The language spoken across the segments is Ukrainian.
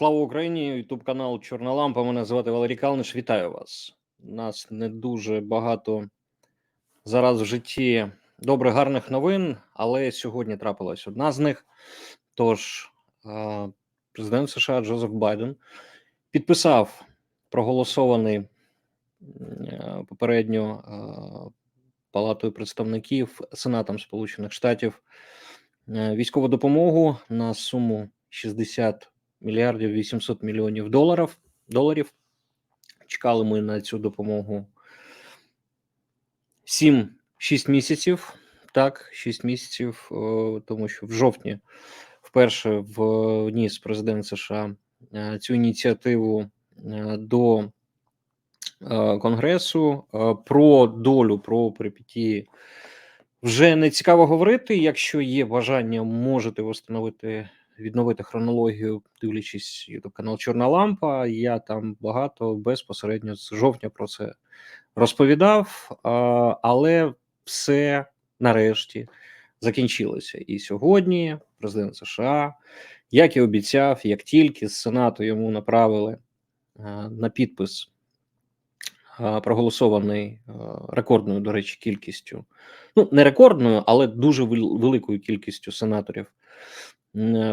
Слава Україні! Ютуб канал Чорна Лампа. Мене звати Валерій Калниш. Вітаю вас. Нас не дуже багато зараз в житті добрих гарних новин, але сьогодні трапилась одна з них. Тож, е, президент США Джозеф Байден підписав проголосований е, попередньо е, Палатою представників Сенатом Сполучених Штатів військову допомогу на суму 60 мільярдів 800 мільйонів доларів. доларів. Чекали ми на цю допомогу 7-6 місяців. Так, 6 місяців, тому що в жовтні вперше вніс президент США е, цю ініціативу е, до е, Конгресу про долю про перипетії вже не цікаво говорити. Якщо є бажання, можете встановити відновити хронологію, дивлячись youtube канал Чорна Лампа. Я там багато безпосередньо з жовтня про це розповідав, але все нарешті закінчилося. І сьогодні президент США, як і обіцяв, як тільки з Сенату йому направили на підпис. Проголосований рекордною, до речі, кількістю, ну не рекордною, але дуже великою кількістю сенаторів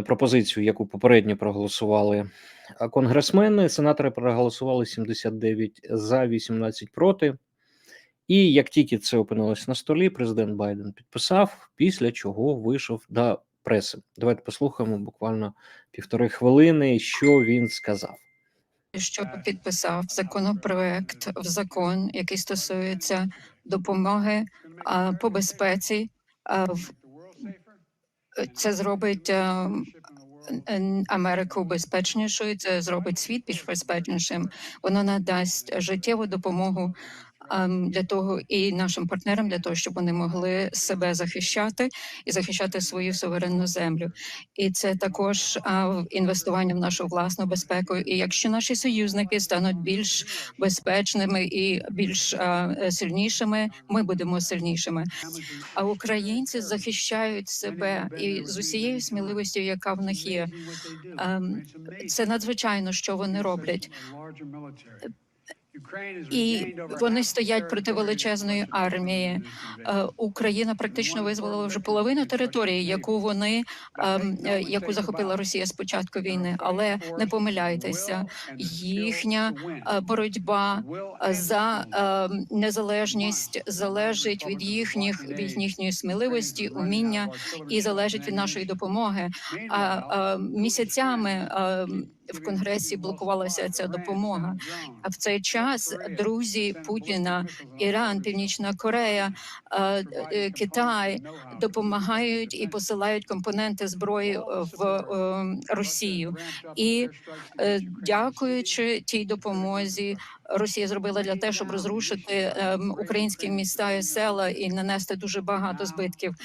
пропозицію, яку попередньо проголосували конгресмени. Сенатори проголосували 79 за 18 проти. І як тільки це опинилось на столі, президент Байден підписав, після чого вийшов до преси. Давайте послухаємо буквально півтори хвилини, що він сказав. Що підписав законопроект в закон, який стосується допомоги а, по безпеці а, в це зробить е, Америку безпечнішою. Це зробить світ більш безпечнішим. Воно надасть життєву допомогу для того і нашим партнерам для того, щоб вони могли себе захищати і захищати свою суверенну землю. І це також інвестування в нашу власну безпеку. І якщо наші союзники стануть більш безпечними і більш сильнішими, ми будемо сильнішими. А українці захищають себе і з усією сміливістю, яка в них є. Ем, це надзвичайно, що вони роблять і вони стоять проти величезної армії. Е, Україна практично визволила вже половину території, яку вони ем, е, яку захопила Росія з початку війни. Але не помиляйтеся, їхня е, боротьба за ем, незалежність залежить від їхніх від їхньої сміливості, уміння і залежить від нашої допомоги. А місяцями ем, в конгресі блокувалася ця допомога. А в цей час друзі Путіна, Іран, Північна Корея, е, е, Китай допомагають і посилають компоненти зброї в е, Росію. І дякуючи тій допомозі, Росія зробила для те, щоб розрушити українські міста і села і нанести дуже багато збитків.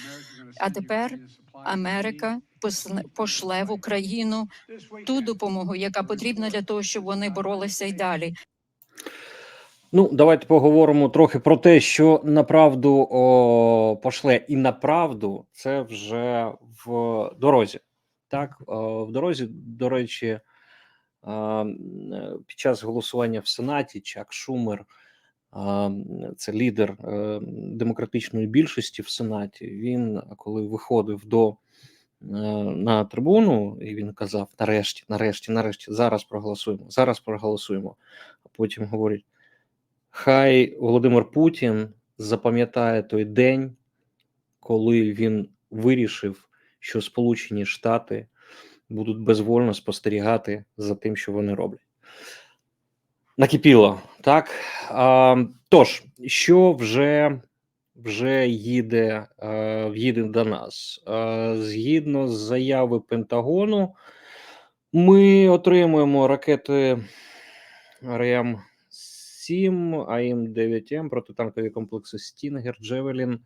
А тепер Америка пошле в Україну ту допомогу, яка потрібна для того, щоб вони боролися й далі. Ну, давайте поговоримо трохи про те, що направду о, пошле, і направду це вже в дорозі. Так, о, в дорозі, до речі, о, під час голосування в Сенаті Чак Шумер, це лідер демократичної більшості в Сенаті. Він коли виходив до Е, на трибуну, і він казав: нарешті, нарешті, нарешті, зараз проголосуємо, зараз проголосуємо. А потім говорить: Хай Володимир Путін запам'ятає той день, коли він вирішив, що Сполучені Штати будуть безвольно спостерігати за тим, що вони роблять. Накипіло так. А, Тож, що вже вже їде е, їде до нас. Е, згідно з заяви Пентагону, ми отримуємо ракети РМ 7, АМ-9М, протитанкові комплекси Стінгер, Джевелін,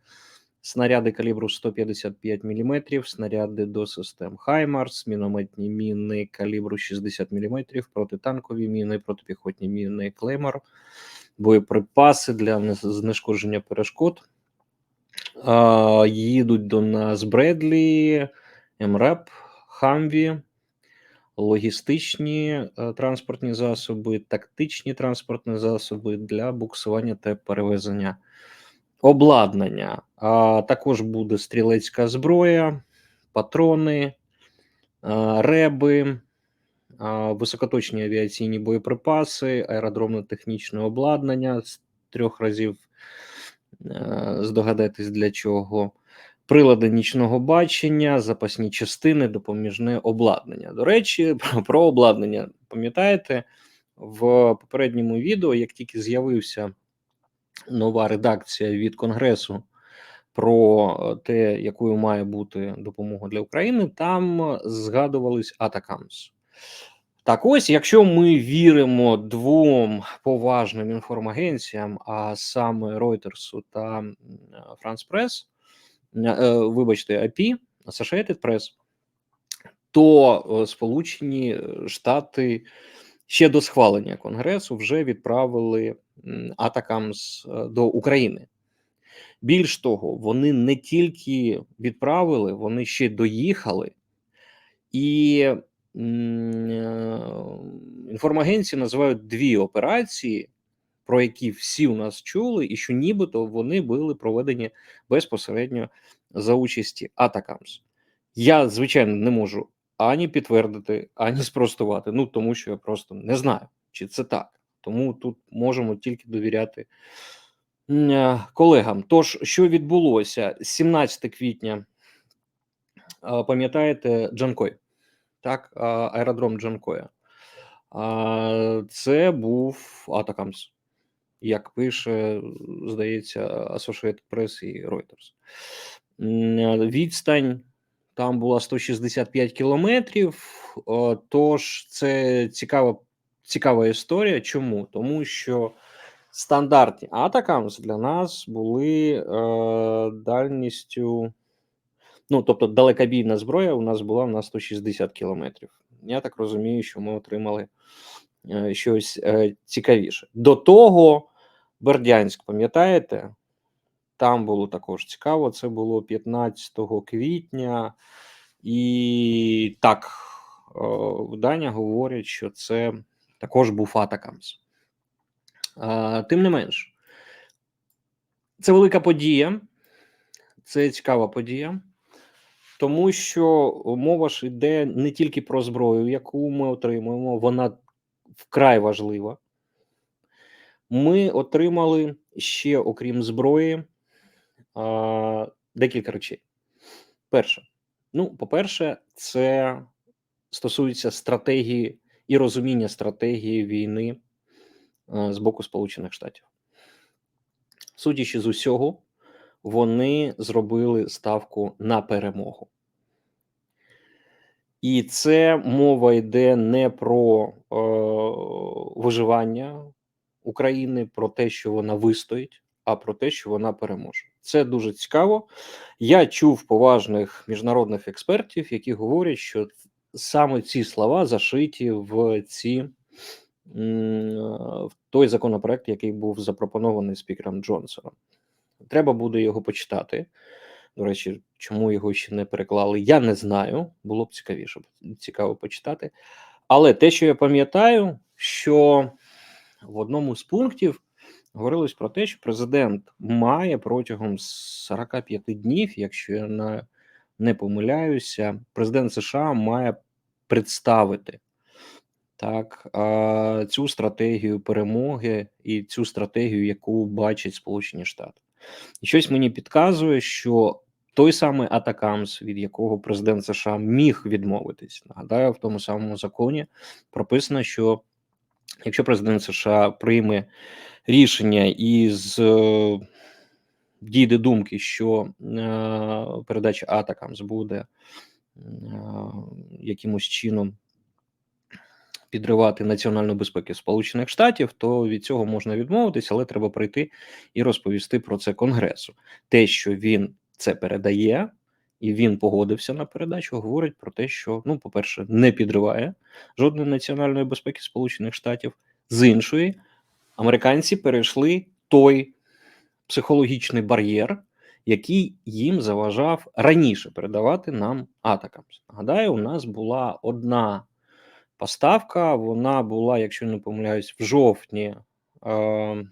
снаряди калібру 155 мм, снаряди до систем Хаймарс, мінометні міни калібру 60 мм, протитанкові міни, протипіхотні міни Клеймор, боєприпаси для знешкодження перешкод. Їдуть до нас Бредлі, МРЕП, Хамві, логістичні е, транспортні засоби, тактичні транспортні засоби для буксування та перевезення обладнання. А також буде стрілецька зброя, патрони, реби, високоточні авіаційні боєприпаси, аеродромно-технічне обладнання з трьох разів. е, Здогадайтесь для чого. Прилади нічного бачення, запасні частини, допоміжне обладнання. До речі, про, про обладнання. Пам'ятаєте, в попередньому відео, як тільки з'явився нова редакція від Конгресу про е, те, якою має бути допомога для України, там згадувались Атакамс. Так ось, якщо ми віримо двом поважним інформагенціям, а саме Reuters та France Press, е, вибачте, AP, Associated Press, то е, Сполучені Штати ще до схвалення Конгресу вже відправили м, Атакамс е, до України. Більш того, вони не тільки відправили, вони ще доїхали, і е, інформагенції називають дві операції, про які всі у нас чули, і що нібито вони були проведені безпосередньо за участі Атакамс. Я, звичайно, не можу ані підтвердити, ані спростувати. Ну тому що я просто не знаю, чи це так. Тому тут можемо тільки довіряти е, колегам. Тож, що відбулося 17 квітня, пам'ятаєте, Джанкой, так, аеродром Джанкоя. Це був Атакамс, як пише, здається, Associated Press і Reuters. Е, Відстань там була 165 кілометрів. Тож це цікава, цікава історія. Чому? Тому що стандартні Атакамс для нас були е, дальністю. Ну, тобто, далекобійна зброя у нас була на 160 кілометрів. Я так розумію, що ми отримали е, щось е, цікавіше. До того Бердянськ, пам'ятаєте? Там було також цікаво. Це було 15 квітня, і так, е, видання говорять, що це також був Атакамс. Тим не менш, це велика подія, це цікава подія, тому що мова ж йде не тільки про зброю, яку ми отримуємо, вона вкрай важлива. Ми отримали ще, окрім зброї, декілька речей. Перше, ну, по-перше, це стосується стратегії і розуміння стратегії війни е, з боку Сполучених Штатів. Судячи з усього, вони зробили ставку на перемогу. І це мова йде не про е, виживання України, про те, що вона вистоїть, а про те, що вона переможе. Це дуже цікаво. Я чув поважних міжнародних експертів, які говорять, що саме ці слова зашиті в ці в той законопроект, який був запропонований спікером Джонсоном. Треба буде його почитати. До речі, чому його ще не переклали, я не знаю. Було б цікавіше, цікаво почитати. Але те, що я пам'ятаю, що в одному з пунктів говорилось про те, що президент має протягом 45 днів, якщо я не, помиляюся, президент США має представити так цю стратегію перемоги і цю стратегію, яку бачать Сполучені Штати. І щось мені підказує, що той самий Атакамс, від якого президент США міг відмовитись, нагадаю, в тому самому законі прописано, що якщо президент США прийме рішення із е, дійде думки, що е, передача Атакамс буде якимось чином підривати національну безпеку Сполучених Штатів, то від цього можна відмовитися, але треба прийти і розповісти про це Конгресу. Те, що він це передає, і він погодився на передачу, говорить про те, що ну, по-перше, не підриває жодної національної безпеки Сполучених Штатів. З іншої, американці перейшли той психологічний бар'єр, який їм заважав раніше передавати нам атакам. Нагадаю, у нас була одна поставка. Вона була, якщо не помиляюсь, в жовтні е,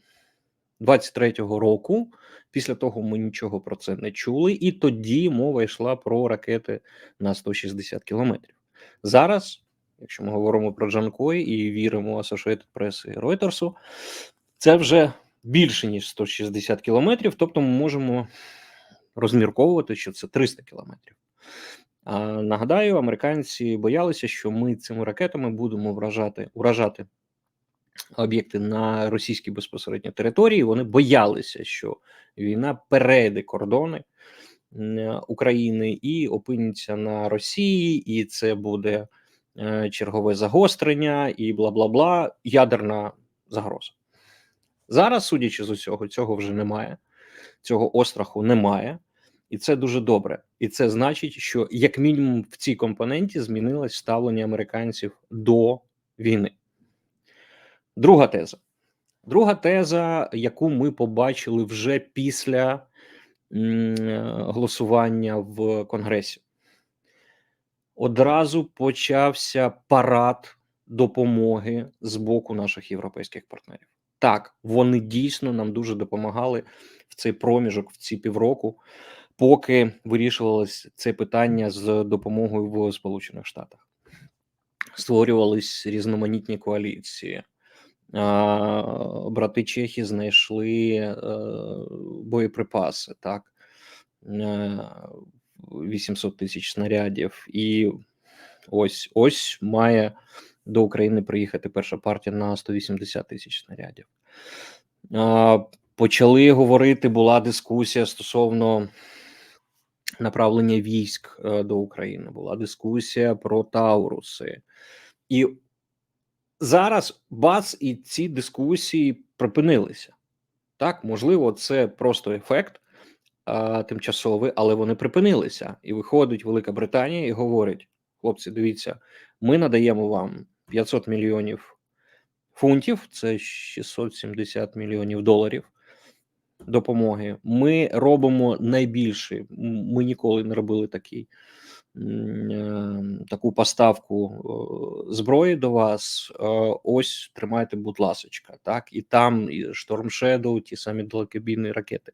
23-го року. Після того ми нічого про це не чули, і тоді мова йшла про ракети на 160 кілометрів. Зараз, якщо ми говоримо про Джанкой і віримо Associated Press і Reuters, це вже більше ніж 160 кілометрів, тобто ми можемо розмірковувати, що це 300 кілометрів. Нагадаю, американці боялися, що ми цими ракетами будемо вражати, вражати об'єкти на російській безпосередньо території. Вони боялися, що війна перейде кордони України і опиниться на Росії, і це буде е, чергове загострення, і бла бла бла, ядерна загроза. Зараз, судячи з усього, цього вже немає, цього остраху немає, і це дуже добре. І це значить, що як мінімум в цій компоненті змінилось ставлення американців до війни. Друга теза. Друга теза, яку ми побачили вже після голосування в Конгресі. Одразу почався парад допомоги з боку наших європейських партнерів. Так, вони дійсно нам дуже допомагали в цей проміжок, в ці півроку, поки вирішувалось це питання з допомогою в Сполучених Штатах. Створювались різноманітні коаліції. Брати Чехи знайшли е, боєприпаси, так, е, 800 тисяч снарядів, і ось ось має до України приїхати перша партія на 180 тисяч снарядів. Почали говорити, була дискусія стосовно направлення військ е, до України, була дискусія про Тауруси. І зараз бац, і ці дискусії припинилися. Так, можливо, це просто ефект а, тимчасовий, але вони припинилися. І виходить Велика Британія і говорить: хлопці, дивіться, ми надаємо вам 500 мільйонів фунтів, це 670 мільйонів доларів допомоги. Ми робимо найбільше. Ми ніколи не робили такий, е, таку поставку зброї до вас. Е, Ось тримайте, будь ласочка. Так, і там і Storm Shadow, ті самі далекобійні ракети.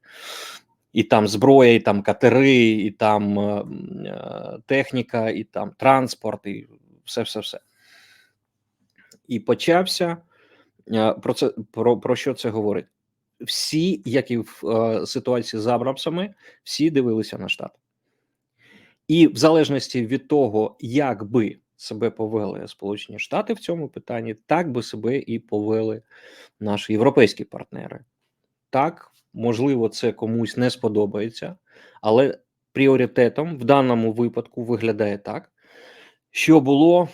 І там зброя, і там катери, і там е, техніка, і там транспорт, і все, все, все. І почався про це про, про що це говорить? Всі, як і в е, ситуації з Абрамсами, всі дивилися на штат. І в залежності від того, як би себе повели Сполучені Штати в цьому питанні, так би себе і повели наші європейські партнери. Так, можливо, це комусь не сподобається, але пріоритетом в даному випадку виглядає так, що було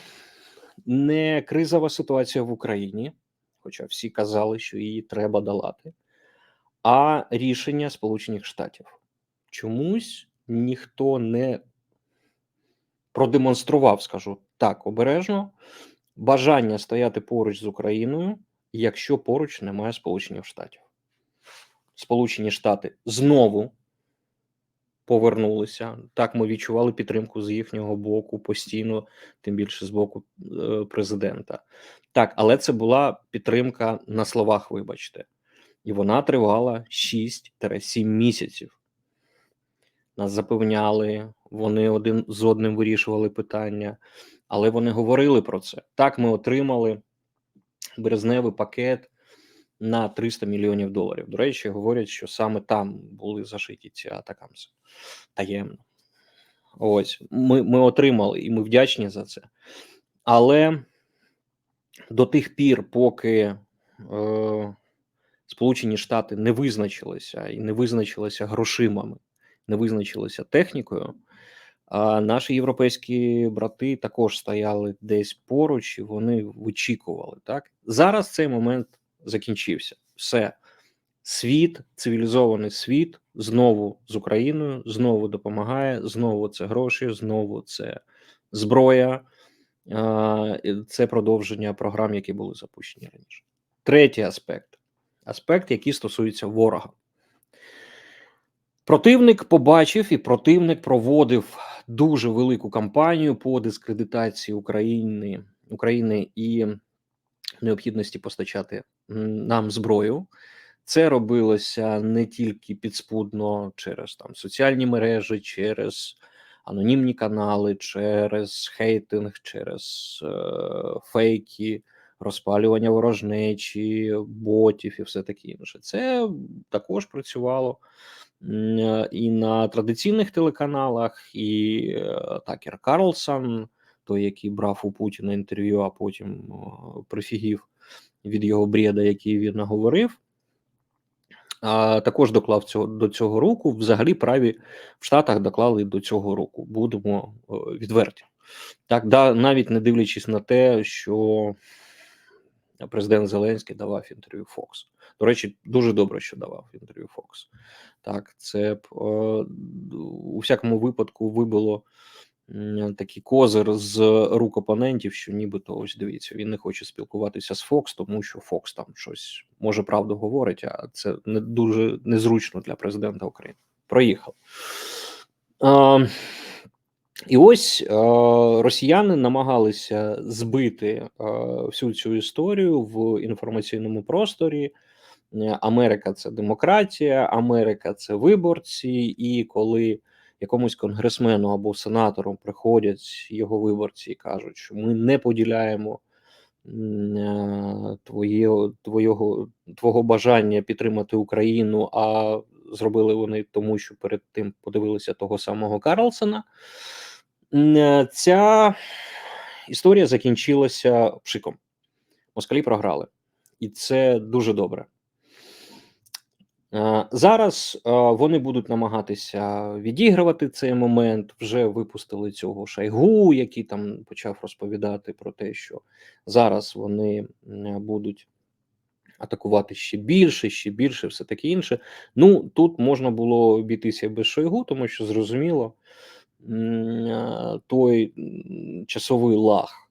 не кризова ситуація в Україні, хоча всі казали, що її треба долати, а рішення Сполучених Штатів. Чомусь ніхто не продемонстрував, скажу так, обережно, бажання стояти поруч з Україною, якщо поруч немає Сполучених Штатів. Сполучені Штати знову повернулися. Так, ми відчували підтримку з їхнього боку постійно, тим більше з боку е, президента. Так, але це була підтримка на словах, вибачте, і вона тривала 6-7 місяців. Нас запевняли, вони один з одним вирішували питання, але вони говорили про це. Так, ми отримали березневий пакет на 300 мільйонів доларів. До речі, говорять, що саме там були зашиті ці атакамси таємно. Ось ми, ми отримали, і ми вдячні за це. Але до тих пір, поки е, Сполучені Штати не визначилися і не визначилися грошимами, не визначилися технікою. А наші європейські брати також стояли десь поруч, і вони вичікували. Так зараз цей момент закінчився. Все, світ, цивілізований світ знову з Україною, знову допомагає. Знову це гроші, знову це зброя. Це продовження програм, які були запущені раніше. Третій аспект аспект, який стосується ворога. Противник побачив і противник проводив дуже велику кампанію по дискредитації України України і необхідності постачати нам зброю. Це робилося не тільки підспудно через там соціальні мережі, через анонімні канали, через хейтинг, через е, фейки, розпалювання ворожнечі, ботів і все таке інше. Це також працювало е, і на традиційних телеканалах, і е, Такер Карлсон, той, який брав у Путіна інтерв'ю, а потім прифігів від його бреда, який він наговорив. А також доклав цього до цього року. Взагалі, праві в Штатах доклали до цього року. Будемо е, відверті. Так, да, навіть не дивлячись на те, що президент Зеленський давав інтерв'ю Fox. До речі, дуже добре, що давав інтерв'ю Fox. Так, це б е, у всякому випадку вибило такий козир з рук опонентів, що нібито ось дивіться, він не хоче спілкуватися з Fox, тому що Fox там щось може правду говорить, а це не дуже незручно для президента України. Проїхав. А, і ось е, росіяни намагалися збити е, всю цю історію в інформаційному просторі. Америка це демократія, Америка це виборці, і коли якомусь конгресмену або сенатору приходять його виборці і кажуть, що ми не поділяємо е, твоє, твого, твого бажання підтримати Україну, а зробили вони тому, що перед тим подивилися того самого Карлсона. Е, Ця історія закінчилася пшиком. Москалі програли, і це дуже добре. Е, Зараз е, вони будуть намагатися відігрувати цей момент. Вже випустили цього Шайгу, який там почав розповідати про те, що зараз вони м, будуть атакувати ще більше, ще більше, все таке інше. Ну тут можна було обійтися без Шойгу, тому що зрозуміло, е, той часовий лаг,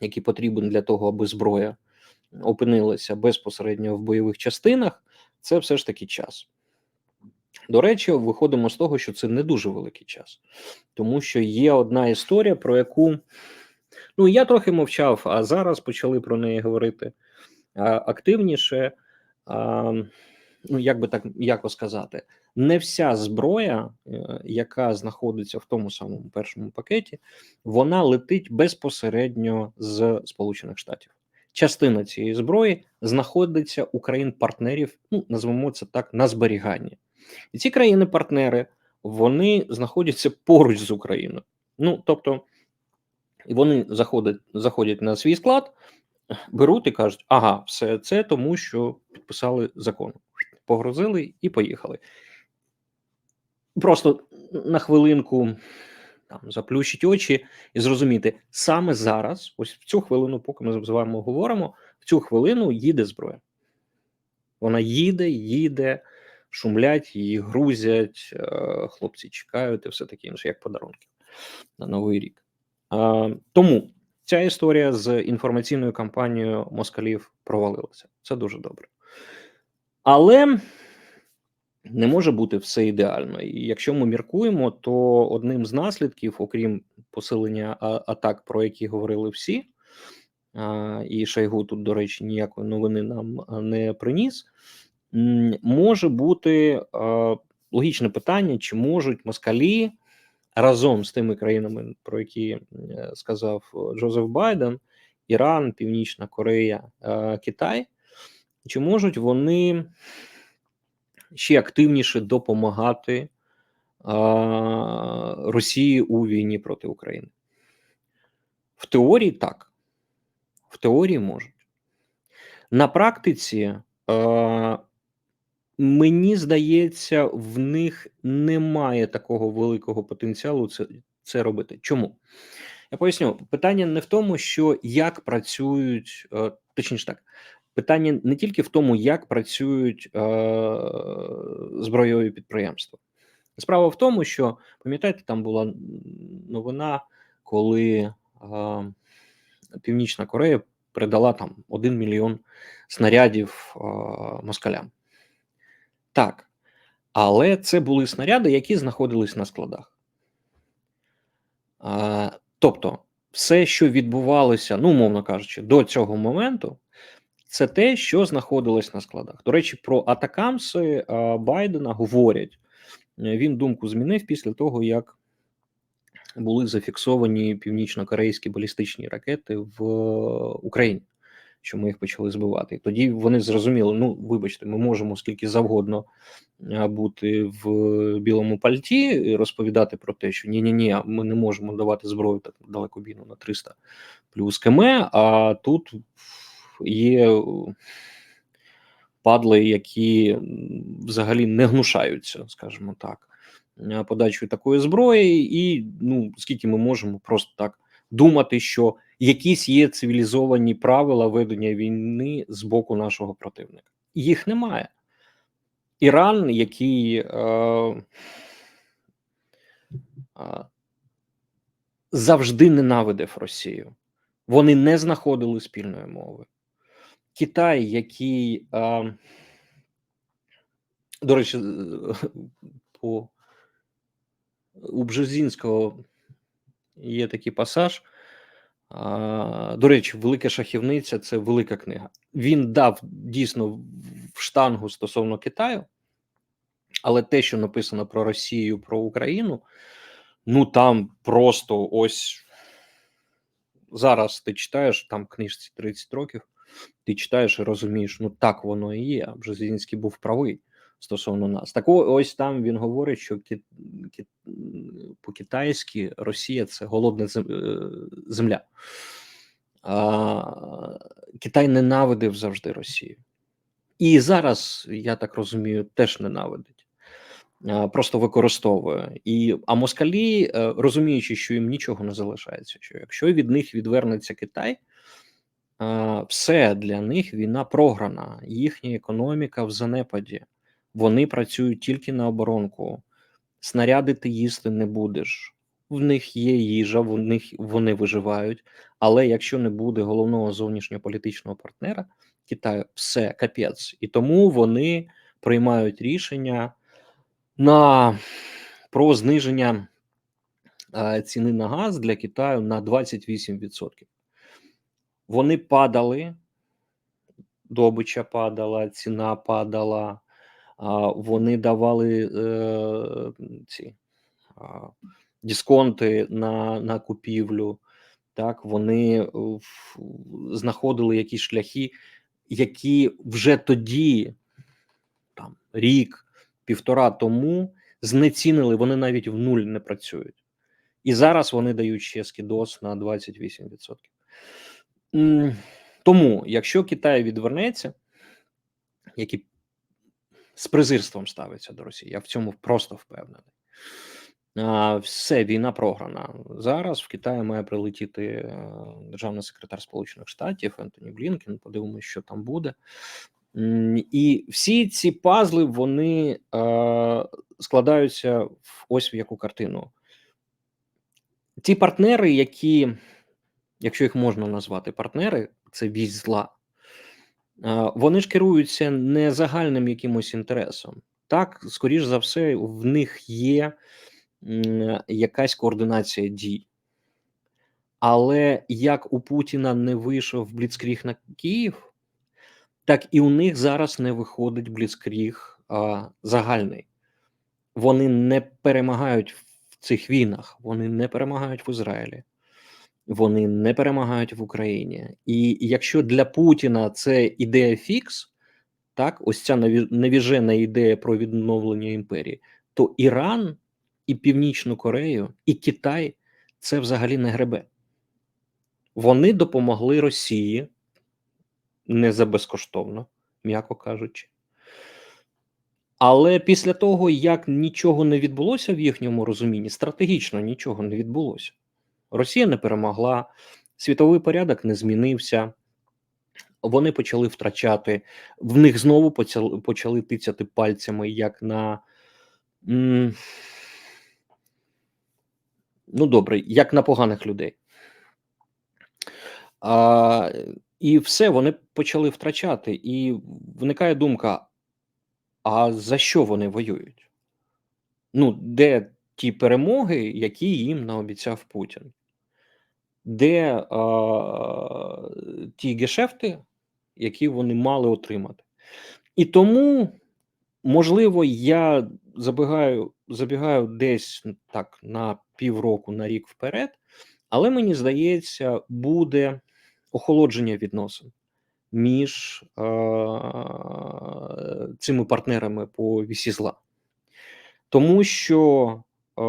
який потрібен для того, аби зброя опинилася безпосередньо в бойових частинах, це все ж таки час. До речі, виходимо з того, що це не дуже великий час, тому що є одна історія, про яку ну я трохи мовчав, а зараз почали про неї говорити активніше. Ну, як би так яко сказати, не вся зброя, е, яка знаходиться в тому самому першому пакеті, вона летить безпосередньо з Сполучених Штатів. Частина цієї зброї знаходиться у країн-партнерів, ну назвемо це так, на зберіганні. І ці країни-партнери вони знаходяться поруч з Україною. Ну тобто, вони заходять, заходять на свій склад, беруть і кажуть: ага, все це тому, що підписали закон. Погрузили і поїхали. Просто на хвилинку там заплющить очі і зрозуміти, саме зараз, ось в цю хвилину, поки ми з вами говоримо, в цю хвилину їде зброя. Вона їде, їде, шумлять, її грузять, е, хлопці чекають і все таке інше, як подарунки на Новий рік. Тому ця історія з інформаційною кампанією москалів провалилася. Це дуже добре. Але не може бути все ідеально. І якщо ми міркуємо, то одним з наслідків, окрім посилення атак, про які говорили всі, і Шойгу тут, до речі, ніякої новини нам не приніс, може бути логічне питання, чи можуть москалі разом з тими країнами, про які е, сказав Джозеф Байден, Іран, Північна Корея, е, Китай, чи можуть вони ще активніше допомагати а, Росії у війні проти України? В теорії так. В теорії можуть. На практиці, е, мені здається, в них немає такого великого потенціалу це, це робити. Чому? Я поясню, питання не в тому, що як працюють, точніше так, питання не тільки в тому, як працюють е, збройові підприємства. Справа в тому, що пам'ятаєте, там була новина, коли е, Північна Корея передала там 1 мільйон снарядів е, москалям. Так, але це були снаряди, які знаходились на складах. Е, тобто, все, що відбувалося, ну, умовно кажучи, до цього моменту, це те, що знаходилось на складах. До речі, про атакамси е, Байдена говорять. Е, Він думку змінив після того, як були зафіксовані північно-корейські балістичні ракети в Україні, що ми їх почали збивати. І тоді вони зрозуміли: ну, вибачте, ми можемо скільки завгодно е, бути в білому пальті і розповідати про те, що ні, ні, ні, ми не можемо давати зброю так далекобійну на 300 плюс км, а тут є падли, які взагалі не гнушаються, скажімо так, е, подачою такої зброї, і ну скільки ми можемо просто так думати, що якісь є цивілізовані правила ведення війни з боку нашого противника. Їх немає. Іран, який е, е, завжди ненавидив Росію, вони не знаходили спільної мови. Китай, який, е, до речі, по у Бжезінського є такий пасаж. До речі, велика шахівниця це велика книга. Він дав дійсно в штангу стосовно Китаю, але те, що написано про Росію, про Україну, ну там просто ось зараз ти читаєш там книжці 30 років, ти читаєш і розумієш, ну так воно і є. Бжезінський був правий стосовно нас. Так ось там він говорить, що кі, кі, по-китайськи Росія це голодна е, земля. А, Китай ненавидив завжди Росію. І зараз, я так розумію, теж ненавидить. А, Просто використовує. І, а москалі, е, розуміючи, що їм нічого не залишається, що якщо від них відвернеться Китай, а, все для них війна програна, їхня економіка в занепаді. Вони працюють тільки на оборонку. Снаряди ти їсти не будеш. В них є їжа, в них вони виживають. Але якщо не буде головного зовнішньополітичного партнера Китаю, все капець. І тому вони приймають рішення на про зниження ціни на газ для Китаю на 28%. Вони падали, добича падала, ціна падала, вони давали е, ці дисконти на, на купівлю. Так, вони е, знаходили якісь шляхи, які вже тоді, там рік, півтора тому, знецінили, вони навіть в нуль не працюють. І зараз вони дають ще скидос на 28%. Тому, якщо Китай відвернеться, який з презирством ставиться до Росії, я в цьому просто впевнений. Все, війна програна. Зараз в Китаї має прилетіти е, державний секретар Сполучених Штатів Ентоні Блінкен. Подивимося, що там буде. І всі ці пазли вони е, складаються в ось в яку картину. Ті партнери, які, якщо їх можна назвати партнери, це вісь зла. Вони ж керуються не загальним якимось інтересом. Так, скоріш за все, в них є якась координація дій. Але як у Путіна не вийшов Бліцкріг на Київ, так і у них зараз не виходить Бліцкріг а, загальний. Вони не перемагають в цих війнах, вони не перемагають в Ізраїлі, вони не перемагають в Україні. І якщо для Путіна це ідея фікс, так, ось ця наві- навіжена ідея про відновлення імперії, то Іран і Північну Корею, і Китай це взагалі не гребе. Вони допомогли Росії не за безкоштовно, м'яко кажучи. Але після того, як нічого не відбулося в їхньому розумінні, стратегічно нічого не відбулося. Росія не перемогла, світовий порядок не змінився. Вони почали втрачати, в них знову почали, почали тицяти пальцями, як на. Ну, добре, як на поганих людей. А, і все, вони почали втрачати. І виникає думка: а за що вони воюють? Ну, де ті перемоги, які їм наобіцяв Путін? Де а, ті гешефти, які вони мали отримати. І тому, можливо, я забігаю, забігаю десь так на півроку, на рік вперед, але мені здається, буде охолодження відносин між е, цими партнерами по вісі зла. Тому що е,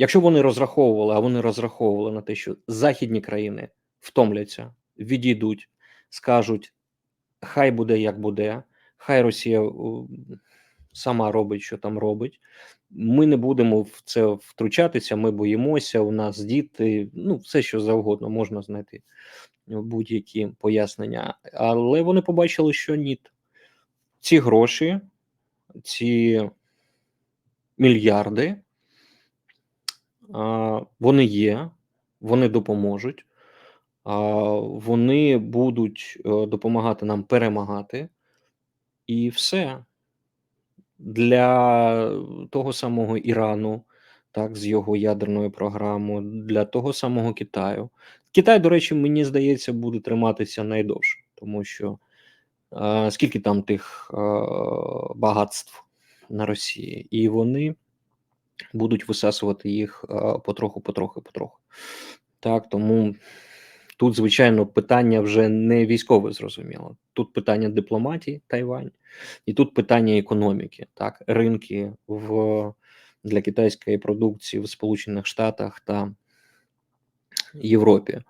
якщо вони розраховували, а вони розраховували на те, що західні країни втомляться, відійдуть, скажуть, хай буде як буде, хай Росія сама робить, що там робить. Ми не будемо в це втручатися, ми боїмося, у нас діти, ну, все що завгодно можна знайти будь-які пояснення. Але вони побачили, що ні. Ці гроші, ці мільярди, вони є, вони допоможуть, вони будуть е, допомагати нам перемагати, і все. Для того самого Ірану, так, з його ядерною програмою, для того самого Китаю. Китай, до речі, мені здається, буде триматися найдовше, тому що е, скільки там тих е, багатств на Росії, і вони будуть висасувати їх е, потроху, потроху, потроху. Так, тому тут, звичайно, питання вже не військове, зрозуміло. Тут питання дипломатії, Тайвань, і тут питання економіки, так, ринки в для китайської продукції в Сполучених Штатах та Європі.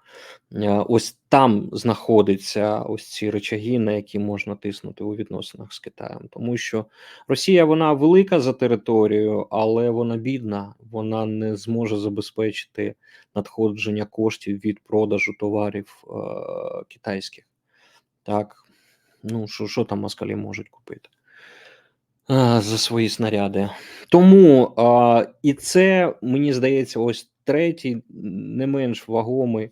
Е, Ось там знаходяться ось ці речаги, на які можна тиснути у відносинах з Китаєм, тому що Росія вона велика за територією, але вона бідна, вона не зможе забезпечити надходження коштів від продажу товарів е, китайських. Так, ну що, що там москалі можуть купити? е, за свої снаряди. Тому а, і це мені здається, ось третій, не менш вагомий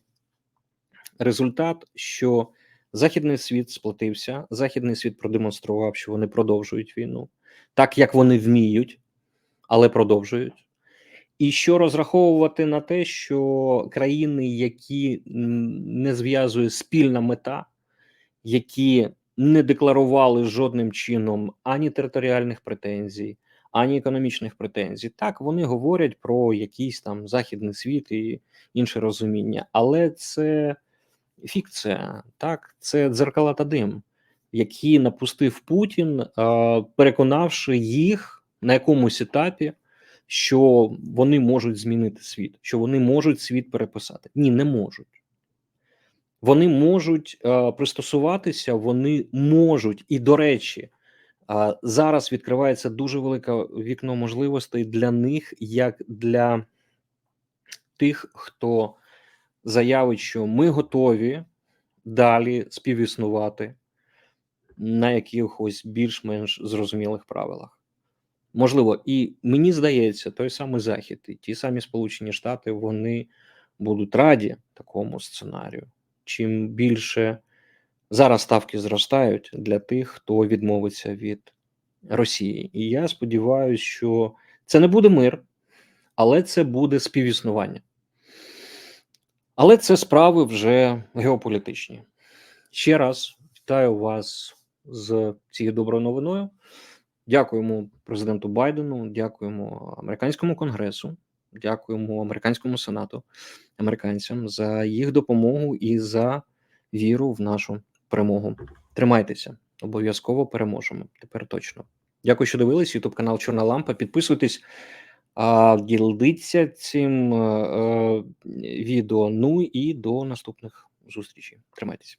результат, що західний світ сплатився, західний світ продемонстрував, що вони продовжують війну, так як вони вміють, але продовжують. І що розраховувати на те, що країни, які не зв'язує спільна мета, які не декларували жодним чином ані територіальних претензій, ані економічних претензій. Так, вони говорять про якийсь там західний світ і інше розуміння, але це фікція, так, це дзеркала та дим, які напустив Путін, е, переконавши їх на якомусь етапі. Що вони можуть змінити світ, що вони можуть світ переписати? Ні, не можуть. Вони можуть е, пристосуватися, вони можуть, і до речі, зараз відкривається дуже велике вікно можливостей для них, як для тих, хто заявить, що ми готові далі співіснувати на якихось більш-менш зрозумілих правилах. Можливо, і мені здається, той самий Захід, і ті самі Сполучені Штати, вони будуть раді такому сценарію. Чим більше зараз ставки зростають для тих, хто відмовиться від Росії. І я сподіваюся, що це не буде мир, але це буде співіснування. Але це справи вже геополітичні. Ще раз вітаю вас з цією доброю новиною. Дякуємо президенту Байдену, дякуємо американському конгресу, дякуємо американському сенату, американцям за їх допомогу і за віру в нашу перемогу. Тримайтеся, обов'язково переможемо. Тепер точно. Дякую, що дивились. Ютуб канал Чорна Лампа. Підписуйтесь, а, діліться цим е, е, відео. Ну і до наступних зустрічей. Тримайтеся.